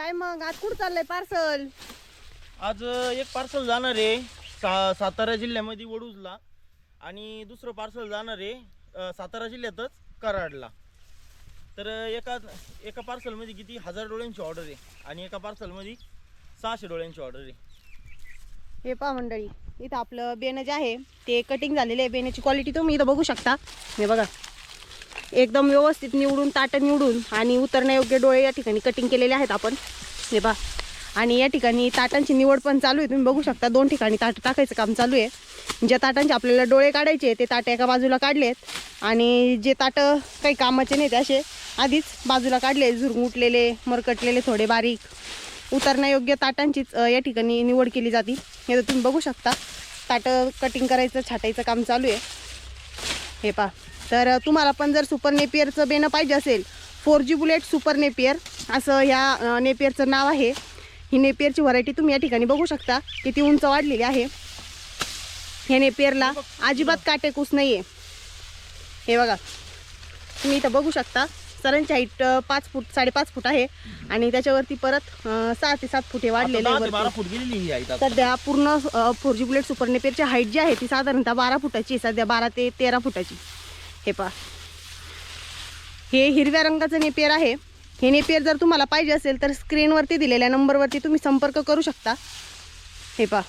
काय मग? आज कुठं चाललंय पार्सल? आज एक पार्सल जाणार आहे. सा सातारा जिल्ह्यामध्ये वडूजला. आणि दुसरं पार्सल जाणार आहे अ, सातारा जिल्ह्यातच कराडला. तर एका एका पार्सलमध्ये किती? हजार डोळ्यांची ऑर्डर आहे. आणि एका पार्सलमध्ये सहाशे डोळ्यांची ऑर्डर आहे. हे पहा मंडळी इथं आपलं बेनं जे आहे. ते कटिंग झालेलं आहे. बेण्याची क्वालिटी तुम्ही इथं बघू शकता. हे बघा. एकदम व्यवस्थित निवडून ताटं निवडून आणि उतरण्यायोग्य डोळे या ठिकाणी कटिंग केलेले आहेत आपण. हे पहा. आणि या ठिकाणी ताटांची निवड पण चालू आहे. तुम्ही बघू शकता दोन ठिकाणी ताटं टाकायचं काम चालू आहे. ज्या ताटांचे आपल्याला डोळे काढायचे ते ताटं एका बाजूला काढलेत. आणि जे ताटं काही कामाचे नाहीत असे आधीच बाजूला काढले. झुरमुटलेले मरकटलेले थोडे बारीक. उतरण्यायोग्य ताटांचीच या ठिकाणी निवड केली जाते. हे तर तुम्ही बघू शकता. ताटं कटिंग करायचं छाटायचं काम चालू आहे. हे पहा. तर तुम्हाला पण जर सुपर नेपियरचं बेनं पाहिजे असेल four G bullet super napier असं ह्या नेपियरचं नाव आहे. ही नेपियरची व्हरायटी तुम्ही या ठिकाणी बघू शकता. किती उंच वाढलेली आहे. हे नेपियरला अजिबात काटेकूस नाही आहे हे बघा. तुम्ही इथं बघू शकता. सरांची हाईट पाच फूट साडेपाच फूट आहे. आणि त्याच्यावरती परत सहा ते सात फुटे वाढलेले. सध्या पूर्ण फोर जी बुलेट सुपर नेपेरची हाईट जी आहे ती साधारणतः बारा फुटाची सध्या बारा ते तेरा फुटाची. हे पहा. हे हिरव्या रंगाचं नेपियर आहे. हे नेपियर जर तुम्हाला पाहिजे असेल तर स्क्रीनवरती दिलेल्या नंबरवरती तुम्ही संपर्क करू शकता. हे पहा.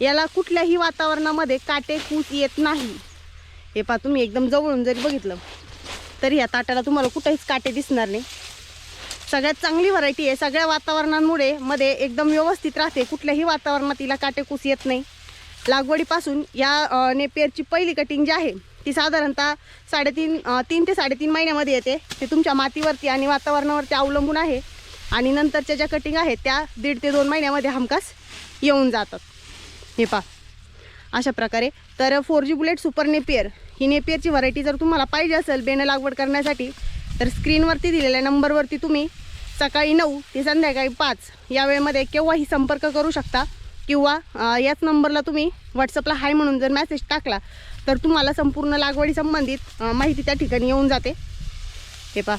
याला कुठल्याही वातावरणामध्ये काटे कूस येत नाही. हे पहा तुम्ही एकदम जवळून जरी बघितलं तरी ह्या ताटाला तुम्हाला कुठेच काटे दिसणार नाही. सगळ्यात चांगली व्हरायटी आहे. सगळ्या वातावरणांमुळे मध्ये एकदम व्यवस्थित राहते. कुठल्याही वातावरणात तिला काटेकूस येत नाही. लागवडीपासून या नेपियरची पहिली कटिंग जी आहे ती साधारणतः साडेतीन तीन ते साडेतीन महिन्यामध्ये येते. ते तुमच्या मातीवरती आणि वातावरणावरती अवलंबून आहे. आणि नंतरच्या ज्या कटिंग आहेत त्या दीड ते दोन महिन्यामध्ये हमखास येऊन जातात. हे पा अशा प्रकारे. तर four G bullet super napier ही नेपियरची व्हरायटी जर तुम्हाला पाहिजे असेल बेनं लागवड करण्यासाठी तर स्क्रीनवरती दिलेल्या नंबरवरती तुम्ही सकाळी नऊ ते संध्याकाळी पाच या वेळेमध्ये केव्हाही संपर्क करू शकता. किंवा याच नंबरला तुम्ही व्हॉट्सअपला हाय म्हणून जर मॅसेज टाकला तर तुम्हाला संपूर्ण लागवडी संबंधित माहिती त्या ठिकाणी येऊन जाते. हे पा